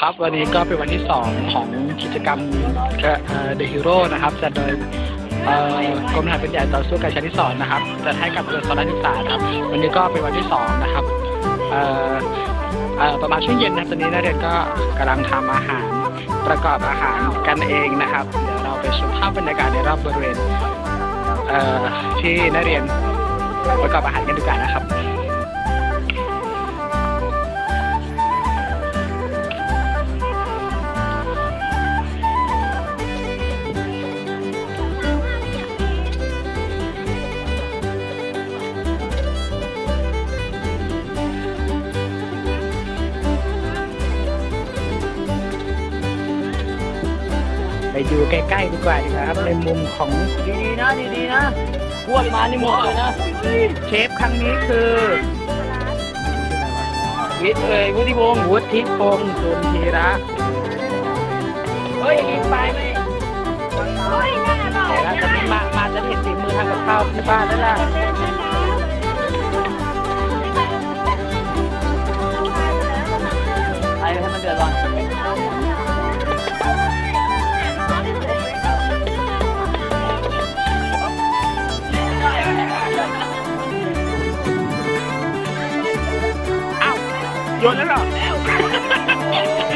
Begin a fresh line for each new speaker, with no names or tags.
ครับวันนี้ก็เป็นวันที่ 2 ของกิจกรรมเอ่อ The Hero นะครับจัดโดยกรมทหารเป็นใหญ่ต่อสู้กับชาติสอนนะครับจัดให้กับเรือสอนศึกษาครับ วันนี้ก็เป็นวันที่ 2 นะครับประมาณช่วงเย็นนะตอนนี้นักเรียนก็กำลังทำอาหารประกอบอาหารกันเองนะครับ เดี๋ยวเราไปชมภาพบรรยากาศในรอบบริเวณที่นักเรียนประกอบอาหารกันดีกว่านะครับ ไปดูใกล้ๆดีกว่าดีกว่าครับในมุมของ
ดีๆนะดีๆนะพวดมานี่หมดเลยนะ
เชฟครั้งนี้คือ
วิทย์เอ่ยวุฒิวงศ์
วุฒิพงศ์จุนทีระ
เฮ้ยกินไปไหม
แต่ละจะมามาจะเห็นฝีมือทำกับข้าวที่บ้านแล้วล่ะ
我来了。